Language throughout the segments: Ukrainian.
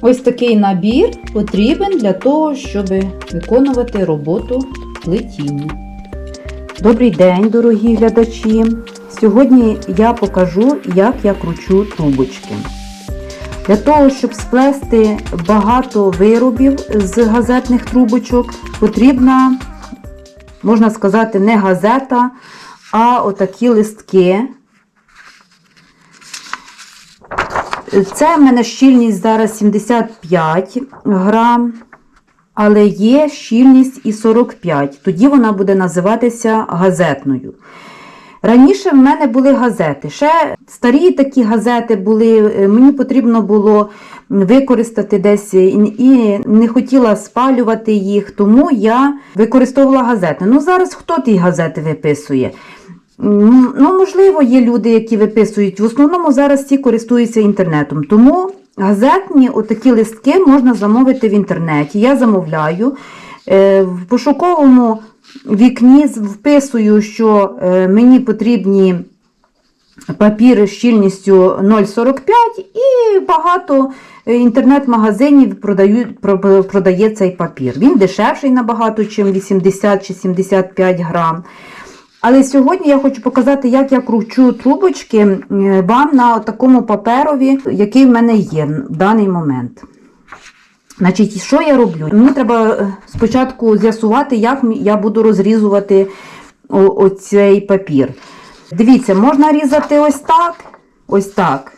Ось такий набір потрібен для того, щоб виконувати роботу плетіння. Добрий день, дорогі глядачі! Сьогодні я покажу, як я кручу трубочки. Для того, щоб сплести багато виробів з газетних трубочок, потрібна, можна сказати, не газета, а отакі листки. Це в мене щільність зараз 75 грам, але є щільність і 45. Тоді вона буде називатися газетною. Раніше в мене були газети. Ще старі такі газети були, е, мені потрібно було використати десь і і не хотіла спалювати їх, тому я використовувала газети. Ну зараз хто ті газети виписує? Ну, можливо, є люди, які виписують. В основному зараз ті користуються інтернетом. Тому газетні отакі листки можна замовити в інтернеті. Я замовляю. Е, В пошуковому вікні вписую, що е, мені потрібні папір з щільністю 0,45 і багато е, інтернет-магазинів продає цей папір. Він дешевший набагато, ніж 80 чи 75 грам. Але сьогодні я хочу показати, як я кручу трубочки е, вам на такому паперові, який в мене є в даний момент. Значить, що я роблю? Мені треба е, спочатку з'ясувати, як я буду розрізувати оцей папір. Дивіться, можна різати ось так, ось так.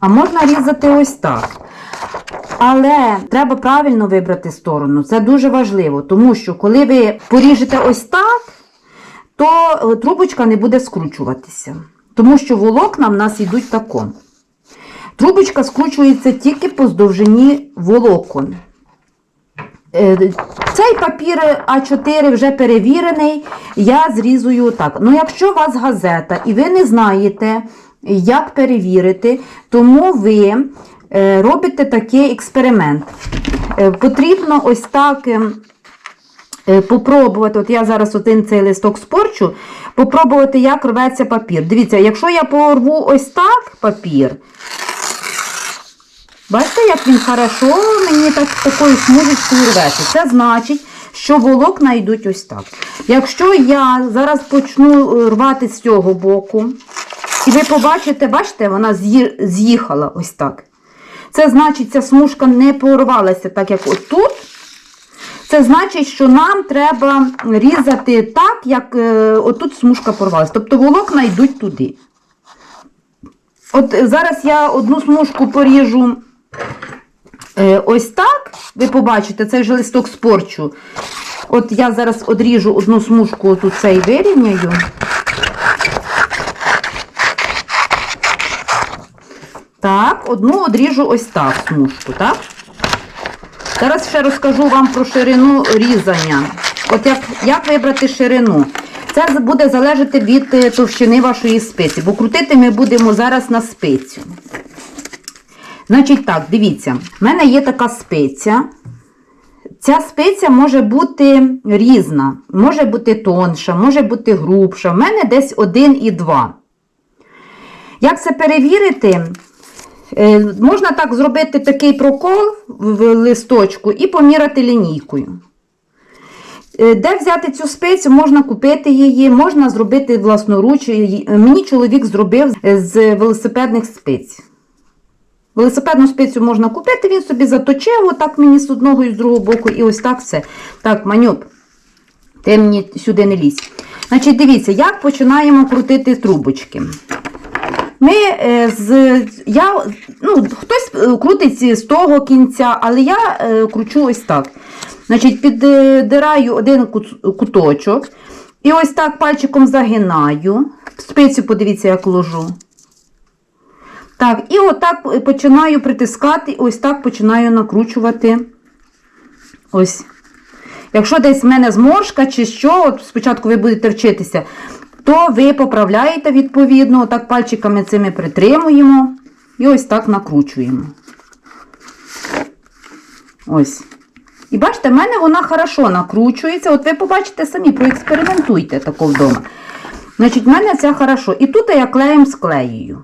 А можна різати ось так. Але треба правильно вибрати сторону. Це дуже важливо, тому що коли ви поріжете ось так, то е, трубочка не буде скручуватися. Тому що волокна в нас йдуть тако. Трубочка скручується тільки по здовжині волокон. Е, Цей папір А4 вже перевірений, я зрізую так. Ну, якщо у вас газета і ви не знаєте, як перевірити, тому ви е, робите такий експеримент. Потрібно ось так попробувати, от я зараз один цей листок спорчу, попробувати, як рветься папір. Дивіться, якщо я порву ось так папір, бачите, як він хорошо мені так такою смужечкою рветься. Це значить, що волокна йдуть ось так. Якщо я зараз почну е, рвати з цього боку, і ви побачите, бачите, вона з'їхала ось так. Це значить, ця смужка не порвалася так, як отут. Це значить, що нам треба різати так, як е, отут смужка порвалася. Тобто волокна йдуть туди. От е, зараз я одну смужку поріжу е, ось так. Ви побачите, цей же листок спорчу. От я зараз одріжу одну смужку, тут цей вирівняю. Так, одну одріжу ось так смужку, так? Зараз ще розкажу вам про ширину різання. От як, як вибрати ширину? Це буде залежати від е, товщини вашої спиці, бо крутити ми будемо зараз на спицю. Значить так, дивіться, в мене є така спиця. Ця спиця може бути різна, може бути тонша, може бути грубша. В мене десь 1 і 2. Як це перевірити? Е, Можна так зробити такий прокол в листочку і поміряти лінійкою. Е, Де взяти цю спицю, можна купити її, можна зробити власноруч. Мені чоловік зробив з велосипедних спиць. Велосипедну спицю можна купити, він собі заточив, отак мені з одного і з другого боку, і ось так все. Так, манюк, ти мені сюди не лізь. Значить, дивіться, як починаємо крутити трубочки. Ми е, з я, ну, хтось е, крутить з того кінця, але я е, кручу ось так. Значить, піддираю один куточок і ось так пальчиком загинаю. Спицю, подивіться, як ложу. Так, і отак починаю притискати, ось так починаю накручувати. Ось. Якщо десь в мене зморшка чи що, от спочатку ви будете вчитися, то ви поправляєте відповідно, так пальчиками цими притримуємо і ось так накручуємо. Ось. І бачите, в мене вона хорошо накручується. От ви побачите самі, проекспериментуйте тако вдома. Значить, в мене це хорошо. І тут я клеєм склеюю.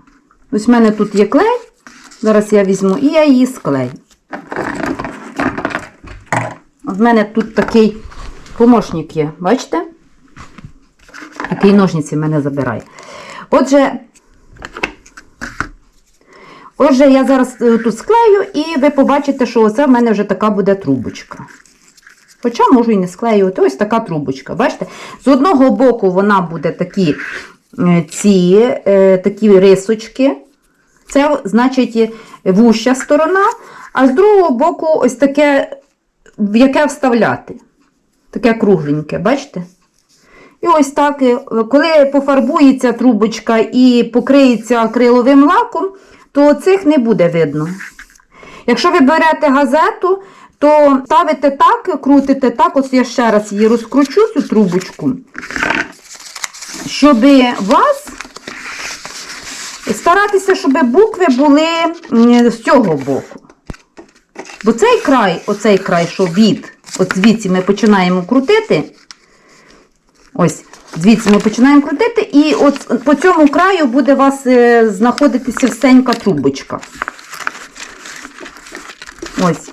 Ось в мене тут є клей. Зараз я візьму і я її склею. От в мене тут такий помощник є, бачите? Такий ножниці в мене забирає. Отже, отже, я зараз е, тут склею, і ви побачите, що оце в мене вже така буде трубочка. Хоча можу і не склеювати, ось така трубочка. Бачите? З одного боку вона буде такі е, ці е, такі рисочки. Це значить вуща сторона, а з другого боку ось таке, в яке вставляти. Таке кругленьке, бачите? І ось так, е, коли пофарбується трубочка і покриється акриловим лаком, то цих не буде видно. Якщо ви берете газету, то ставите так, крутите так, ось я ще раз її розкручу, цю трубочку, щоб вас старатися, щоб букви були з цього боку. Бо цей край, оцей край, що від, от звідси ми починаємо крутити. Ось, звідси ми починаємо крутити, і от по цьому краю буде у вас е, знаходитися всенька трубочка. Ось.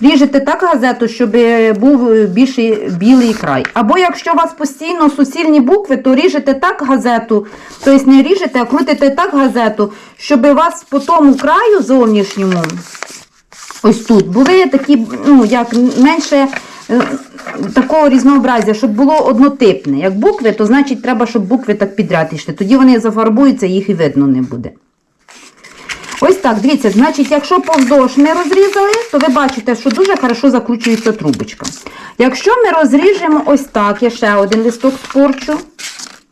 Ріжете так газету, щоб був більший білий край. Або якщо у вас постійно суцільні букви, то ріжете так газету, тобто не ріжете, а крутите так газету, щоб у вас по тому краю зовнішньому, ось тут, були такі, ну, як менше е, такого різнообразя, щоб було однотипне. Як букви, то значить треба, щоб букви так підряд йшли. Тоді вони зафарбуються, їх і видно не буде. Ось так, дивіться, значить, якщо повздовж ми розрізали, то ви бачите, що дуже хорошо закручується трубочка. Якщо ми розріжемо ось так, я ще один листок спорчу.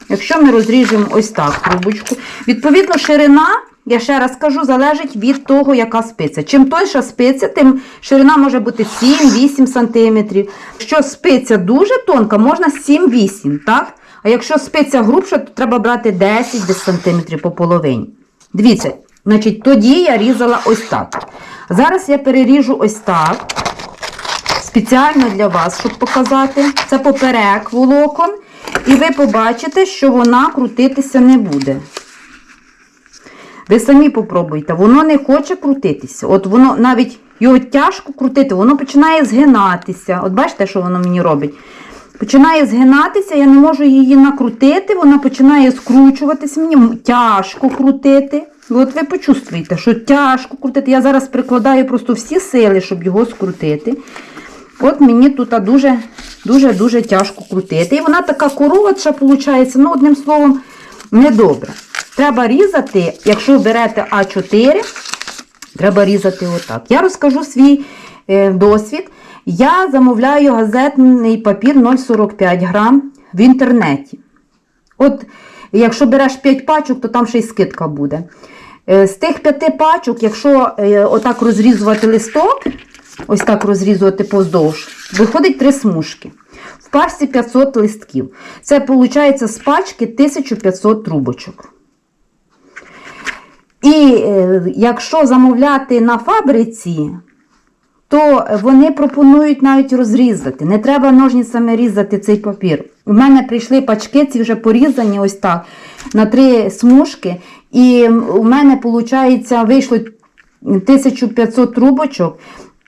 Якщо ми розріжемо ось так трубочку, відповідно, ширина, я ще раз кажу, залежить від того, яка спиця. Чим тоньша спиця, тим ширина може бути 7-8 см. Якщо спиця дуже тонка, можна 7-8 так? А якщо спиця грубша, то треба брати 10 см по половині. Дивіться, значить, тоді я різала ось так. Зараз я переріжу ось так. Спеціально для вас, щоб показати. Це поперек волокон. І ви побачите, що вона крутитися не буде. Ви самі попробуйте, воно не хоче крутитися. От воно навіть його тяжко крутити, воно починає згинатися. От бачите, що воно мені робить? Починає згинатися, я не можу її накрутити, вона починає скручуватися, мені тяжко крутити. От ви почувствуєте, що тяжко крутити. Я зараз прикладаю просто всі сили, щоб його скрутити. От мені тут дуже дуже дуже тяжко крутити. І вона така коротша, виходить, ну, одним словом, недобра. Треба різати, якщо берете А4, треба різати отак. Я розкажу свій е, досвід. Я замовляю газетний папір 0,45 грам в інтернеті. От, якщо береш 5 пачок, то там ще й скидка буде. Е, З тих 5 пачок, якщо е, отак розрізувати листок, ось так розрізувати поздовж, виходить 3 смужки. Пачці 500 листків. Це виходить з пачки 1500 трубочок. І е, якщо замовляти на фабриці, то вони пропонують навіть розрізати. Не треба ножницями різати цей папір. У мене прийшли пачки, ці вже порізані ось так, на три смужки. І у мене, виходить, вийшло 1500 трубочок.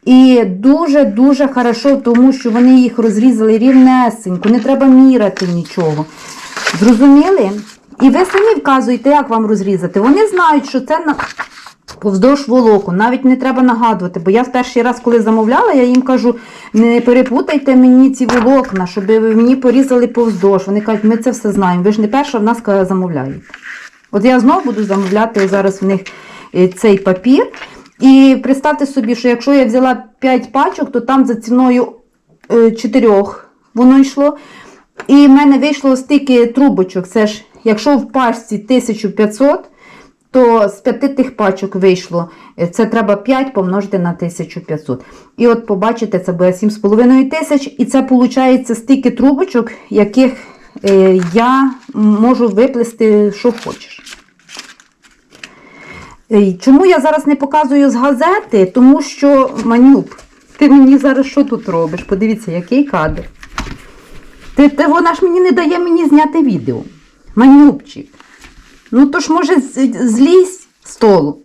І дуже-дуже хорошо, тому що вони їх розрізали рівнесенько, не треба міряти нічого. Зрозуміли? І ви самі вказуєте, як вам розрізати. Вони знають, що це на повздовж волокон. Навіть не треба нагадувати, бо я в перший раз, коли замовляла, я їм кажу, не перепутайте мені ці волокна, щоб ви мені порізали повздовж. Вони кажуть, ми це все знаємо. Ви ж не перша в нас замовляєте. От я знову буду замовляти зараз в них е, цей папір. І представте собі, що якщо я взяла 5 пачок, то там за ціною 4 воно йшло. І в мене вийшло стільки трубочок. Це ж, якщо в пачці 1500, то з 5 тих пачок вийшло. е, Це треба 5 помножити на 1500. І от побачите, це буде 7,5 тисяч. І це виходить стільки трубочок, яких е, я можу виплести, що хочеш. Е, Чому я зараз не показую з газети? Тому що, Манюк, ти мені зараз що тут робиш? Подивіться, який кадр. Ти, ти, вона ж мені не дає мені зняти відео. Манюбчик. Ну то ж, може, злізь з столу.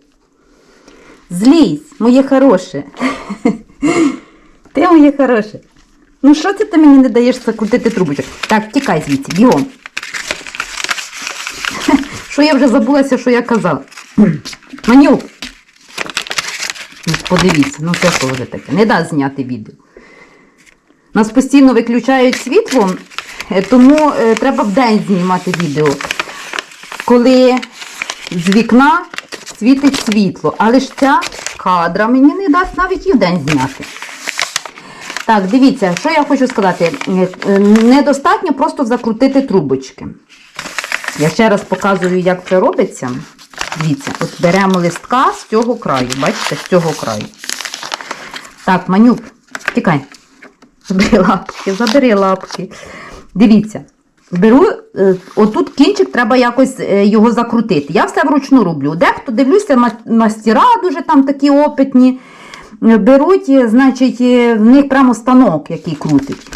Злізь, моє хороше. Ти моє хороше. Ну що це ти мені не даєш закрутити трубочок? Так, тікай звідси, бігом. Що я вже забулася, що я казала. Манюк. Подивіться, ну це що вже таке? Не дасть зняти відео. Нас постійно виключають світло, е, тому е, треба вдень знімати відео. Коли з вікна світить світло. Але ж ця кадра мені не дасть навіть і вдень зняти. Так, дивіться, що я хочу сказати. Е, Недостатньо просто закрутити трубочки. Я ще раз показую, як це робиться. Дивіться, от беремо листка з цього краю. Бачите, з цього краю. Так, манюк, тікай. Забери лапки, забери лапки. Дивіться, беру, е, отут кінчик треба якось е, його закрутити. Я все вручну роблю. Дехто дивлюся, ма- мастера дуже там такі опитні. е, Беруть, значить, в них прямо станок, який крутить.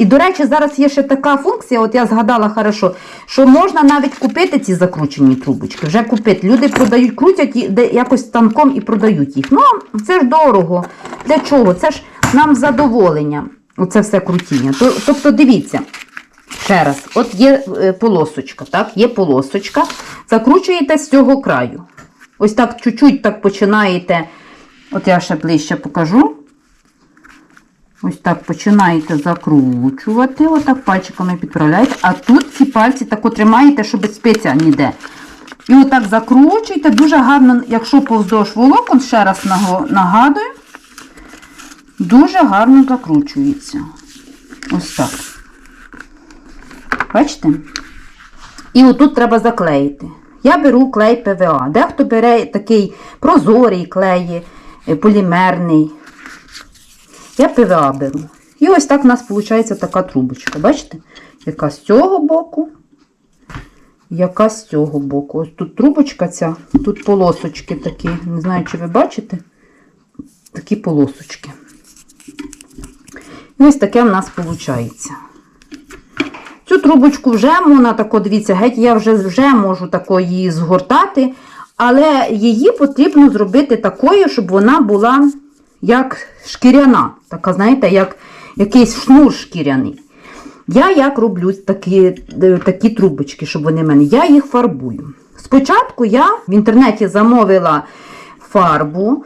І, до речі, зараз є ще така функція, от я згадала хорошо, що можна навіть купити ці закручені трубочки. Вже купити. Люди продають, крутять і якось станком і продають їх. Ну, це ж дорого. Для чого? Це ж нам задоволення. Оце все крутіння. Тобто, дивіться. Ще раз, от є е, полосочка, так? Є полосочка. Закручуєте з цього краю. Ось так чуть-чуть так починаєте. От я ще ближче покажу. Ось так починаєте закручувати, отак пальчиками підправляєте, а тут ці пальці так тримаєте, щоб спиця ніде. І отак закручуєте, дуже гарно, якщо повздовж волокон, ще раз нагадую, дуже гарно закручується. Ось так. Бачите? І отут треба заклеїти. Я беру клей ПВА. Дехто бере такий прозорий клей, е, полімерний. Я ПВА беру. І ось так у нас виходить така трубочка. Бачите? Яка з цього боку, яка з цього боку. Ось тут трубочка ця, тут полосочки такі. Не знаю, чи ви бачите. Такі полосочки. І ось таке в нас виходить. Цю трубочку вже можна тако, дивіться, геть я вже, вже можу тако її згортати, але її потрібно зробити такою, щоб вона була як шкіряна. Така, знаєте, як якийсь шнур шкіряний. Я як роблю такі, е, такі трубочки, щоб вони в мене. Я їх фарбую. Спочатку я в інтернеті замовила фарбу.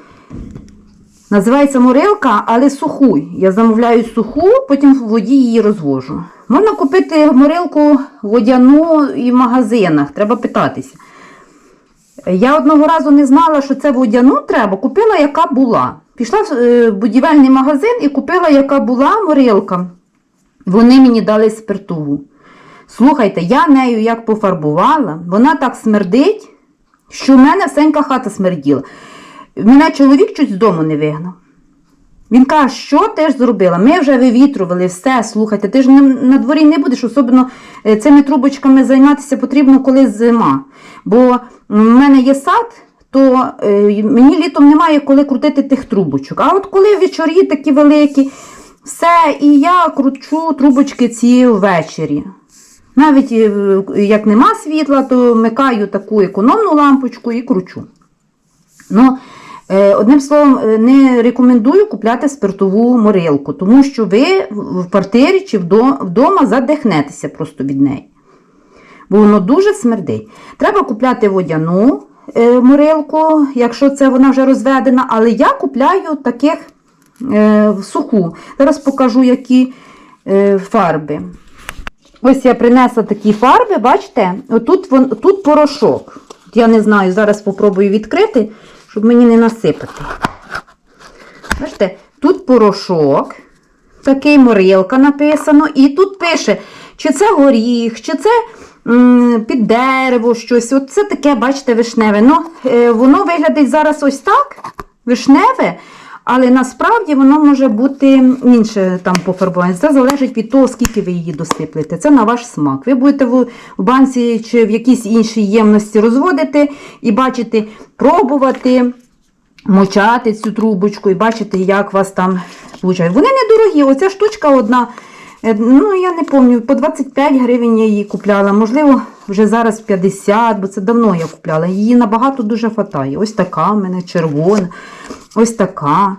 Називається морилка, але суху. Я замовляю суху, потім в воді її розвожу. Можна купити морилку водяну і в магазинах, треба питатися. Я одного разу не знала, що це водяну треба, купила, яка була. Пішла в е, будівельний магазин і купила, яка була морилка. Вони мені дали спиртову. Слухайте, я нею як пофарбувала, вона так смердить, що в мене всенька хата смерділа. Мене чоловік чуть з дому не вигнав. Він каже, що ти ж зробила? Ми вже вивітрували все, слухайте, ти ж на дворі не будеш, особливо е, цими трубочками займатися потрібно, коли зима. Бо в мене є сад, то е, мені літом немає коли крутити тих трубочок. А от коли вечорі такі великі, все, і я кручу трубочки ці ввечері. Навіть е, як нема світла, то вмикаю таку економну лампочку і кручу. Ну, е, одним словом, не рекомендую купляти спиртову морилку, тому що ви в квартирі чи вдома задихнетеся просто від неї. Бо воно дуже смердить. Треба купляти водяну морилку, якщо це вона вже розведена, але я купляю таких е, в суху. Зараз покажу, які е, фарби. Ось я принесла такі фарби, бачите? Отут тут порошок. Я не знаю, зараз спробую відкрити, щоб мені не насипати. Бачите, тут порошок, такий морилка написано, і тут пише, чи це горіх, чи це під дерево щось. От це таке, бачите, вишневе. Ну, е, воно виглядить зараз ось так, вишневе, але насправді воно може бути інше там пофарбоване. Це залежить від того, скільки ви її досиплете. Це на ваш смак. Ви будете в, банці чи в якійсь іншій ємності розводити і бачите, пробувати мочати цю трубочку і бачите, як вас там виходить. Вони недорогі. Оця штучка одна. Е, Ну, я не пам'ятаю, по 25 гривень я її купляла. Можливо, вже зараз 50, бо це давно я купляла. Її набагато дуже хватає. Ось така в мене червона, ось така.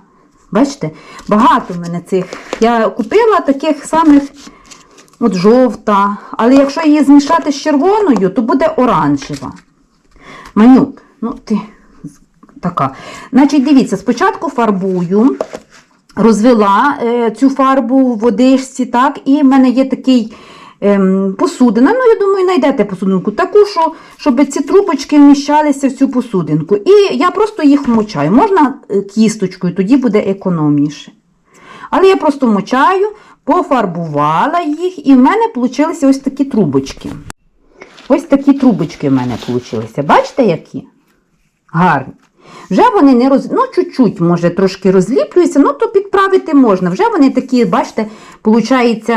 Бачите? Багато в мене цих. Я купила таких самих от жовта. Але якщо її змішати з червоною, то буде оранжева. Манюк, ну ти така. Значить, дивіться, спочатку фарбую, розвела е, цю фарбу в водичці, так, і в мене є такий ем, посудина. Ну, я думаю, знайдете посудинку, таку, що, щоб ці трубочки вміщалися в цю посудинку. І я просто їх вмочаю. Можна е, кісточкою, тоді буде економніше. Але я просто мочаю, пофарбувала їх, і в мене вийшли ось такі трубочки. Ось такі трубочки в мене вийшли. Бачите, які? Гарні. Вже вони не роз... ну, чуть-чуть, може, трошки розліплюються, ну то підправити можна. Вже вони такі, бачите, виходить,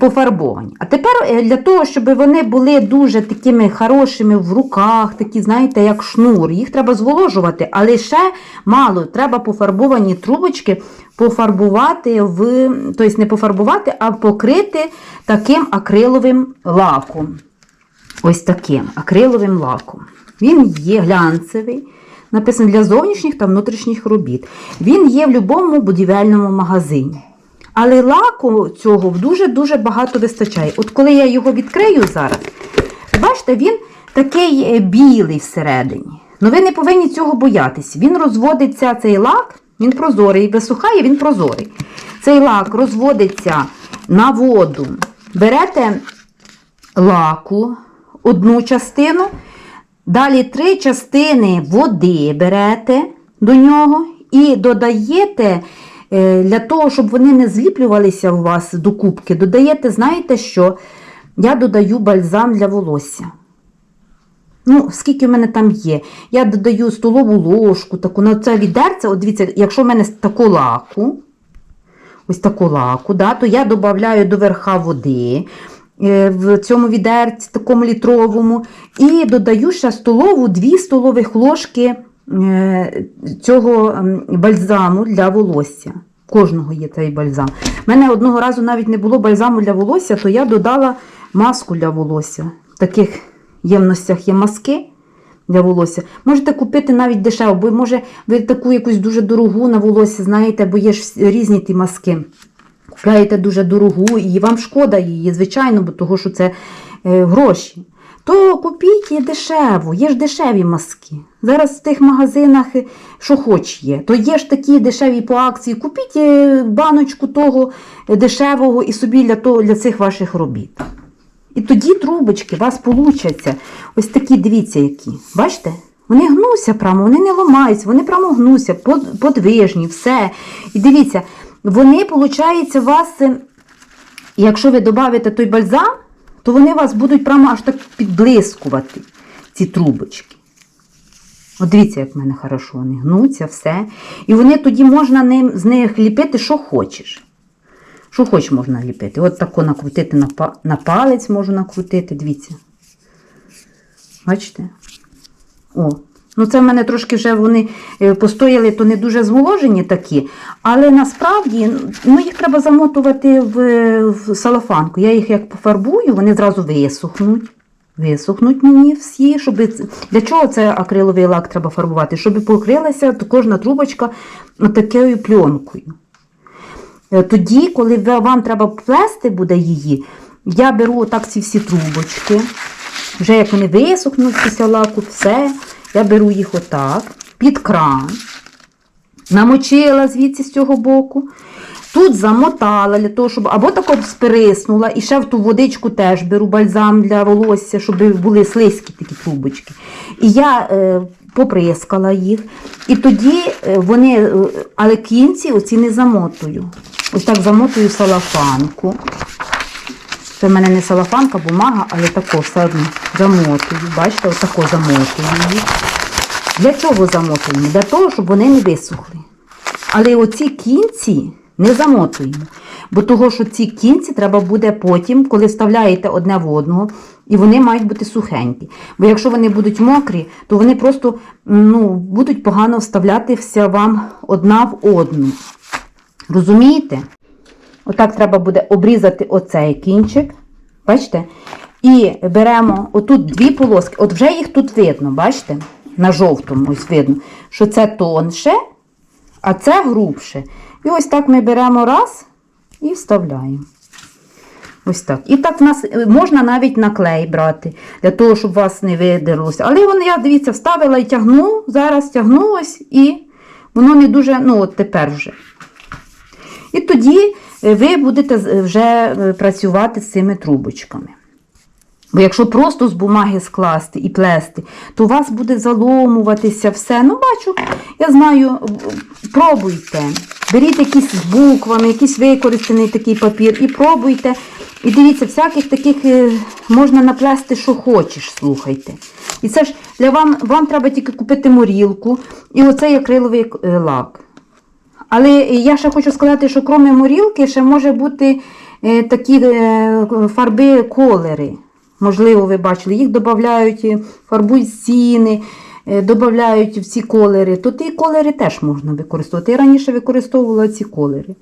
пофарбовані. А тепер е, для того, щоб вони були дуже такими хорошими в руках, такі, знаєте, як шнур, їх треба зволожувати, але ще мало, треба пофарбовані трубочки пофарбувати в, тобто не пофарбувати, а покрити таким акриловим лаком. Ось таким акриловим лаком. Він є глянцевий, написано для зовнішніх та внутрішніх робіт. Він є в будь-якому будівельному магазині. Але лаку цього дуже-дуже багато вистачає. От коли я його відкрию зараз, бачите, він такий е, білий всередині. Ну ви не повинні цього боятися. Він розводиться, цей лак, він прозорий, висухає, він прозорий. Цей лак розводиться на воду. Берете лаку, одну частину, далі три частини води берете до нього і додаєте, е, для того, щоб вони не зліплювалися у вас до кубки, додаєте, знаєте що? Я додаю бальзам для волосся. Ну, скільки в мене там є. Я додаю столову ложку, таку на це відерце, от дивіться, якщо в мене таку лаку, ось таку лаку, да, то я додаю до верха води в цьому відерці, такому літровому, і додаю ще столову, 2 столових ложки е, цього бальзаму для волосся. Кожного є цей бальзам. У мене одного разу навіть не було бальзаму для волосся, то я додала маску для волосся. В таких ємностях є маски для волосся. Можете купити навіть дешево, бо може ви таку якусь дуже дорогу на волосся, знаєте, бо є ж різні ті маски. Купляєте дуже дорогу і вам шкода її, звичайно, бо того, що це е, гроші. То купіть є дешево, є ж дешеві маски. Зараз в тих магазинах е, що хоч є. То є ж такі дешеві по акції. Купіть е, баночку того дешевого і собі для, того, для цих ваших робіт. І тоді трубочки у вас получаться. Ось такі, дивіться, які. Бачите? Вони гнуться прямо, вони не ламаються, вони прямо гнуться, подвижні, все. І дивіться, вони, виходить, вас, е, якщо ви додаєте той бальзам, то вони вас будуть прямо аж так підблискувати, ці трубочки. От дивіться, як в мене хорошо, вони гнуться, все. І вони тоді можна ним, з них ліпити, що хочеш. Що хоч можна ліпити. От тако накрутити на, на палець можу накрутити, дивіться. Бачите? О. Ну, це в мене трошки вже вони е, постояли, то не дуже зволожені такі. Але насправді ну, їх треба замотувати в, в салафанку. Я їх як пофарбую, вони зразу висохнуть. Висохнуть мені всі, щоб для чого це акриловий лак треба фарбувати? Щоб покрилася кожна трубочка такою пленкою. Е, Тоді, коли вам треба плести буде її, я беру отак ці всі трубочки. Вже як вони висохнуть після лаку, все, я беру їх отак, під кран, намочила звідси з цього боку. Тут замотала для того, щоб або тако спириснула, і ще в ту водичку теж беру бальзам для волосся, щоб були слизькі такі трубочки. І я е, поприскала їх. І тоді е, вони, е, але кінці оці не замотую. Ось так замотую салафанку. Це в мене не салафанка, бумага, але тако все одно замотую. Бачите, отако замотую її. Для чого замотуємо? Для того, щоб вони не висохли. Але оці кінці не замотуємо. Бо того, що ці кінці треба буде потім, коли вставляєте одне в одного, і вони мають бути сухенькі. Бо якщо вони будуть мокрі, то вони просто ну, будуть погано вставлятися вам одна в одну. Розумієте? Отак треба буде обрізати оцей кінчик. Бачите? І беремо отут дві полоски. От вже їх тут видно, бачите? На жовтому ось видно, що це тонше, а це грубше. І ось так ми беремо раз і вставляємо. Ось так. І так в нас е, можна навіть на клей брати, для того, щоб у вас не видерлося. Але воно, я дивіться, вставила і тягну, зараз тягну ось, і воно не дуже, ну от тепер вже. І тоді е, ви будете вже е, працювати з цими трубочками. Бо якщо просто з бумаги скласти і плести, то у вас буде заломуватися все. Ну, бачу, я знаю, пробуйте. Беріть якісь з буквами, якийсь використаний такий папір і пробуйте. І дивіться, всяких таких е, можна наплести, що хочеш, слухайте. І це ж для вам, вам треба тільки купити морілку і оцей акриловий е, лак. Але я ще хочу сказати, що крім морілки, ще може бути е, такі е, фарби колери. Можливо, ви бачили, їх додають, е, фарбують стіни, додають в ці колери. То ті колери теж можна використовувати. Я раніше використовувала ці колери.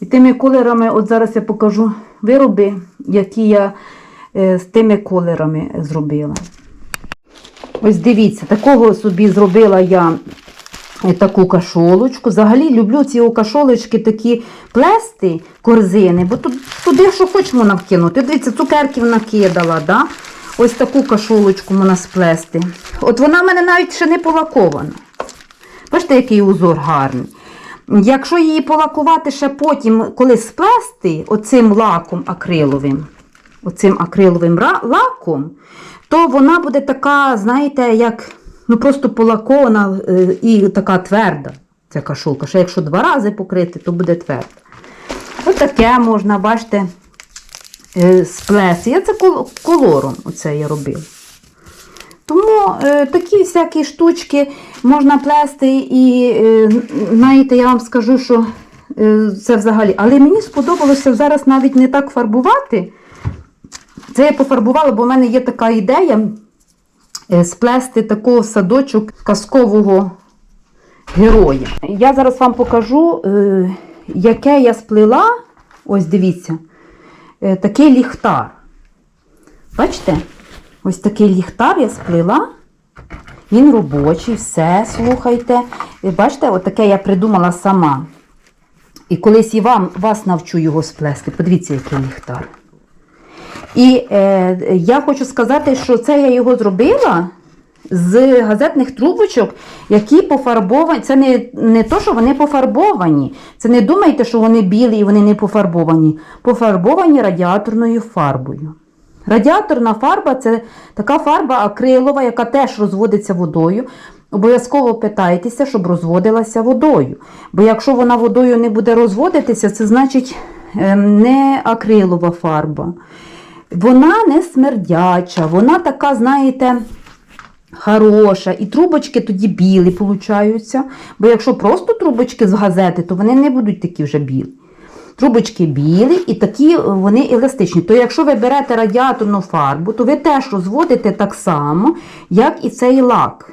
І тими колерами, от зараз я покажу вироби, які я з тими колерами зробила. Ось дивіться, такого собі зробила я таку кашолочку. Взагалі люблю ці кашолочки такі плести, корзини, бо тут туди що хоч можна вкинути. Дивіться, цукерків накидала. Да? Ось таку кашолочку можна сплести. От вона в мене навіть ще не полакована. Бачите, який узор гарний. Якщо її полакувати ще потім, коли сплести оцим лаком акриловим, оцим акриловим лаком, то вона буде така, знаєте, як ну просто полакована е, і така тверда. Ця кашулка. Ще якщо два рази покрити, то буде тверда. Ось таке можна, бачите, е, сплести. Я це колором оце я робила. Тому е, такі всякі штучки можна плести, і знаєте, я вам скажу, що це взагалі. Але мені сподобалося зараз навіть не так фарбувати. Це я пофарбувала, бо в мене є така ідея сплести такого садочок казкового героя. Я зараз вам покажу, е, яке я сплела. Ось дивіться, е, такий ліхтар. Бачите? Ось такий ліхтар я сплела. Він робочий, все, слухайте. Бачите, от таке я придумала сама. І колись і вам, вас навчу його сплести. Подивіться, який ліхтар. І е, я хочу сказати, що це я його зробила з газетних трубочок, які пофарбовані. Це не, не то, що вони пофарбовані. Це не думайте, що вони білі і вони не пофарбовані. Пофарбовані радіаторною фарбою. Радіаторна фарба це така фарба акрилова, яка теж розводиться водою. Обов'язково питайтеся, щоб розводилася водою. Бо якщо вона водою не буде розводитися, це значить ем, не акрилова фарба. Вона не смердяча, вона така, знаєте, хороша. І трубочки тоді білі получаються. Бо якщо просто трубочки з газети, то вони не будуть такі вже білі. Трубочки білі і такі е, вони еластичні. То якщо ви берете радіаторну фарбу, то ви теж розводите так само, як і цей лак.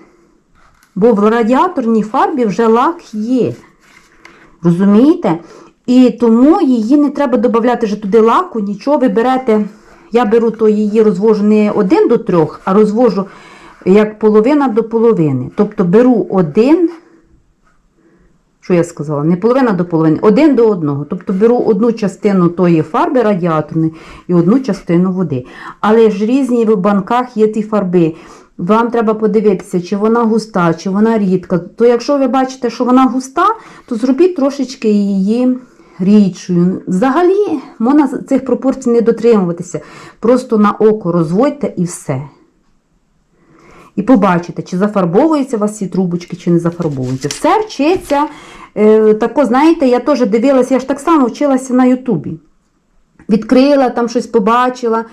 Бо в радіаторній фарбі вже лак є. Розумієте? І тому її не треба додати вже туди лаку, нічого. Ви берете, я беру то її розвожу не один до трьох, а розвожу як половина до половини. Тобто беру один, що я сказала, не половина до половини, один до одного. Тобто беру одну частину тої фарби радіаторної і одну частину води. Але ж різні в банках є ті фарби. Вам треба подивитися, чи вона густа, чи вона рідка. То якщо ви бачите, що вона густа, то зробіть трошечки її рідшою. Взагалі, можна цих пропорцій не дотримуватися. Просто на око розводьте і все. І побачите, чи зафарбовуються у вас ці трубочки, чи не зафарбовуються. Все вчиться. Е, тако, знаєте, я теж дивилася, я ж так само вчилася на Ютубі. Відкрила, там щось побачила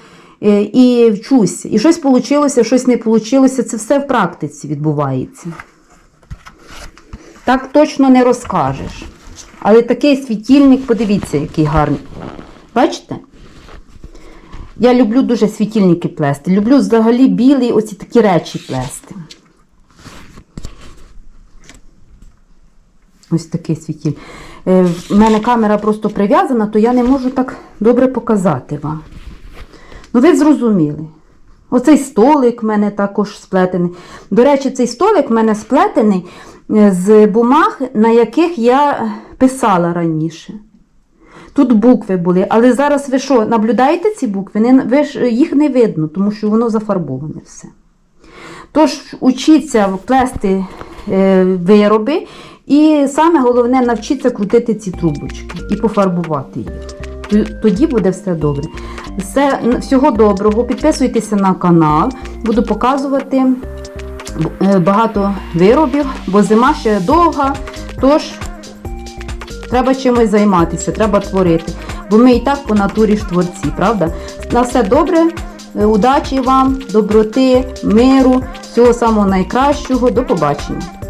е, і вчусь. І щось вийшло, щось не вийшло. Це все в практиці відбувається. Так точно не розкажеш. Але такий світильник, подивіться, який гарний. Бачите? Я люблю дуже світильники плести. Люблю взагалі білі оці такі речі плести. Ось такий світіль. Е, в мене камера просто прив'язана, то я не можу так добре показати вам. Ну, ви зрозуміли. Оцей столик в мене також сплетений. До речі, цей столик в мене сплетений е, з бумаг, на яких я писала раніше. Тут букви були, але зараз ви що, наблюдаєте ці букви? Ви ж, їх не видно, тому що воно зафарбоване все. Тож учіться плести е, вироби, і саме головне навчіться крутити ці трубочки і пофарбувати їх. Тоді буде все добре. Все, всього доброго, підписуйтеся на канал, буду показувати е, багато виробів, бо зима ще довга, тож треба чимось займатися, треба творити. Бо ми і так по натурі ж творці, правда? На все добре, е, удачі вам, доброти, миру, всього самого найкращого. До побачення.